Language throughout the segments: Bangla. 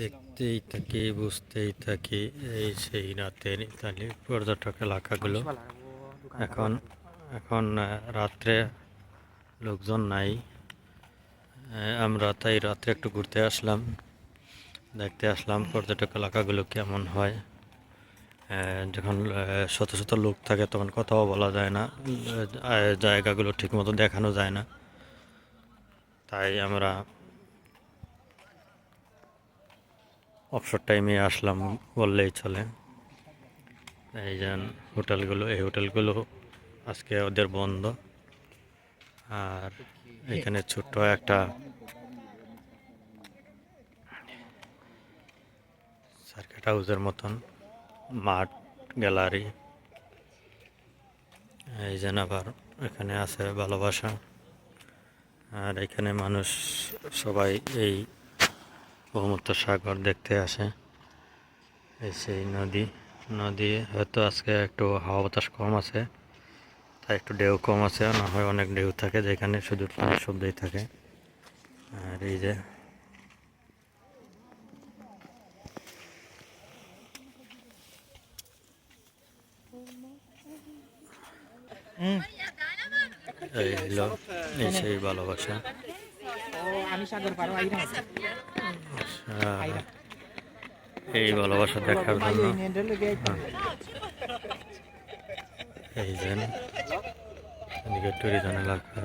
দেখতেই থাকি, বুঝতেই থাকি, এই সেই রাতের ইতালি পর্যটক এলাকাগুলো। এখন এখন রাত্রে লোকজন নাই। আমরা তাই রাত্রে একটু ঘুরতে আসলাম, দেখতে আসলাম পর্যটক এলাকাগুলো কেমন হয়। যখন শত শত লোক থাকে তখন কথাও বলা যায় না জায়গাগুলো ঠিকমতো দেখানো যায় না। তাই আমরা অবসর টাইমে আসলাম, বললেই চলে। এই যেন হোটেলগুলো, এই হোটেলগুলো আজকে ওদের বন্ধ। আর এখানে ছোট্ট একটা সার্কিট হাউসের মতন মাঠ গ্যালারি এই যেন আবার এখানে আছে ভালোবাসা। আর এখানে মানুষ সবাই এই ব্রহ্মপুত্র সাগর দেখতে আসে। এই সেই নদী নদী হয়তো আজকে একটু হাওয়া বাতাস কম আছে তাই একটু ঢেউ কম আছে না হয় অনেক ঢেউ থাকে যেখানে শুধু শব্দই থাকে। আর এই যে এই হলো এই সেই ভালোবাসা। আমি সাগর পারো আইরা এই ভালোবাসা দেখার জন্য। এই যে এদিকে ট্যুরিজম এলাকা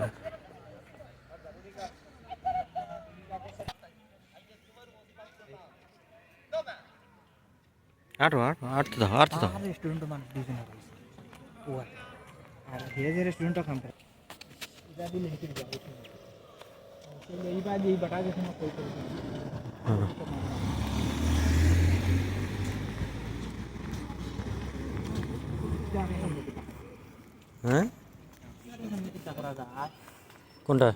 আটো আটো আটতে আর এই বাদ এই বাটা। হ্যাঁ করা যায় কোনটা